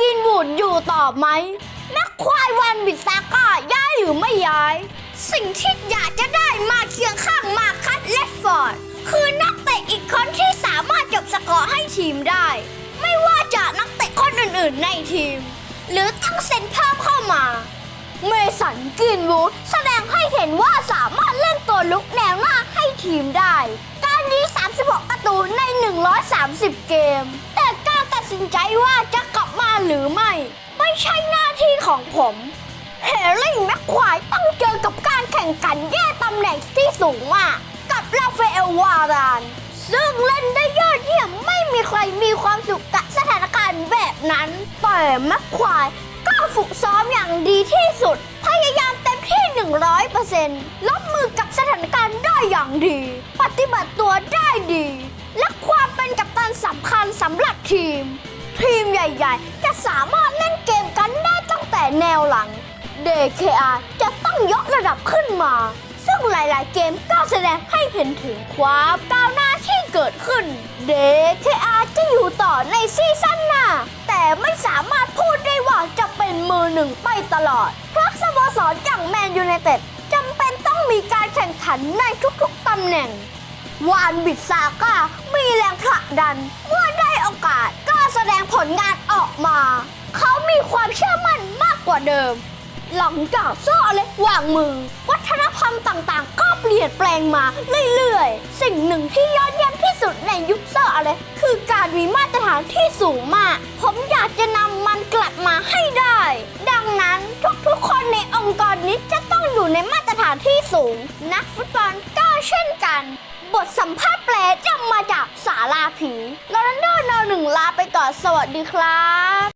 กินวูดอยู่ต่อไหมแม็กควายวันบิดซาก้าย้ายหรือไม่ย้าย สิ่งที่อยากจะได้มาเคียงข้างมาคัตและฟอร์ด คือนักเตะอีกคนที่สามารถจบสกอร์ให้ทีมได้ ไม่ว่าจะนักเตะคนอื่นๆในทีม หรือตั้งเซนเพิ่มเข้ามา เมสันกรีนวูดแสดงให้เห็นว่าสามารถเล่นตัวลุกแนวหน้าให้ทีมได้ การยิง36 ประตูใน 130 เกม แต่การตัดสินใจว่าจะก ลับมาหรือไม่ ไม่ใช่หน้าที่ของผมเฮริ่งแม็กควายต้องเจอกับการแข่งขันแย่ตำแหน่งที่สูงมากกับราฟาเอลวาราน ซึ่งเล่นได้ยอดเยี่ยมไม่มีใครมีความสุขกับสถานการณ์แบบนั้น แต่แม็กควายก็ฝึกซ้อมอย่างดีที่สุด พยายามเต็มที่ 100%รับมือกับสถานการณ์ได้อย่างดี ปฏิบัติตัวได้ดี และความเป็นกัปตันสำคัญสำหรับทีม ทีมใหญ่ๆ จะสามารถเล่นเกมกันได้ตั้งแต่แนวหลัง DKR จะต้องยกระดับขึ้นมา ซึ่งหลายๆ เกมก็แสดงให้เห็นถึงความก้าวหน้าที่เกิดขึ้น DKR จะอยู่ต่อในซีซั่นหน้า แต่ไม่สามารถพูดได้ว่าจะเป็นมือหนึ่งไปตลอด เพราะสโมสรอย่างแมนยูไนเต็ดจำเป็นต้องมีการแข่งขันในทุกๆตำแหน่งวานบิดซาก้ามีแรงผลักดันเมื่อได แสดงผลงานออกมา เขามีความเชื่อมั่นมากกว่าเดิม หลังจากโซ่อเล็กวางมือ วัฒนธรรมต่างๆ ก็เปลี่ยนแปลงมาเรื่อยๆ สิ่งหนึ่งที่ยอดเยี่ยมที่สุดในยุคโซ่อเล็กคือการมีมาตรฐานที่สูงมาก ผมอยากจะนำมันกลับมาให้ได้ ดังนั้นทุกๆคนในองค์กรนี้จะต้องอยู่ในมาตรฐานที่สูง นักฟุตบอลก็เช่นกัน บทสัมภาษณ์แปลจำมาจาก สาราผีโรนัลโดนหนึ่งลาไปก่อนสวัสดีครับ